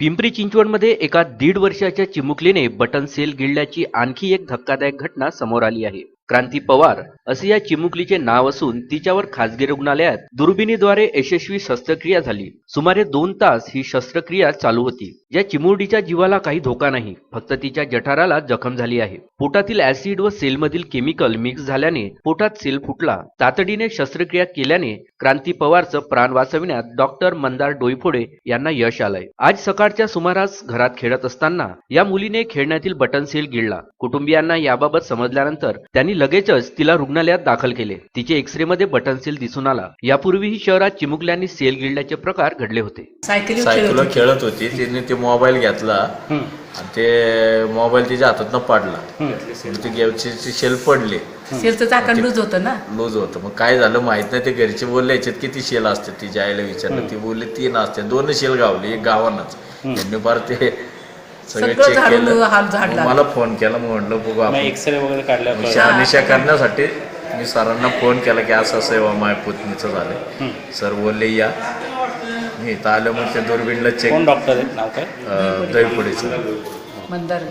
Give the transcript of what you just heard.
पिंपरी चिंचवडमध्ये एका दीड वर्षाच्या चिमुकलीने बटन सेल गिळल्याची आणखी एक धक्कादायक घटना समोर आली आहे. क्रांती पवार असे या चिमुकलीचे नाव असून तिच्यावर खासगी रुग्णालयात दुर्बिणीद्वारे यशस्वी शस्त्रक्रिया झाली. सुमारे दोन तास ही शस्त्रक्रिया चालू होती. या चिमुरडीच्या जीवाला काही धोका नाही फक्त तिच्या जठाराला जखम झाली आहे. पोटातील ऍसिड व सेलमधील केमिकल मिक्स झाल्याने पोटात सेल फुटला. तातडीने शस्त्रक्रिया केल्याने क्रांती पवारचं प्राण वाचविण्यात डॉक्टर मंदार डोईफोडे यांना यश आलंय. आज सकाळच्या सुमारास घरात खेळत असताना या मुलीने खेळण्यातील बटन सेल गिळला. कुटुंबियांना याबाबत समजल्यानंतर त्यांनी लगेचच तिला रुग्णालयात दाखल केले. तिचे एक्सरे मध्ये बटन सेल दिसून आला. यापूर्वीही शहरात चिमुकल्यांनी सेल गिळल्याचे प्रकार घडले होते. सायकली सायकल खेळत होती. तिने ते मोबाईल घेतला. आणि ते मोबाईल तिच्या हातातनं पाडला. ती शेल पडली. सेलचं चाकण लूज होतं ना? लूज होतं. मग काय झालं माहीत नाही. ते घरचे बोलले याच्यात किती शेल असते तिच्या आईला विचारलं. ती बोलली तीन असते दोन शेल गावली एक गावानच. यांनी फार ते सगळे झाडून झाडला. मला फोन केला मग म्हटलं बघू आपण एक्सरे वगैरे काढल्यावर शहानिशा करण्यासाठी मी सरांना फोन केला की असं असं आहे माझ्या पुतणीचं झालंय. सर बोलले या. मी इथं आलं मग ते दुर्बीणला चेक डॉक्टर आहेत नाव काय? दहीपुडीचं. मंदार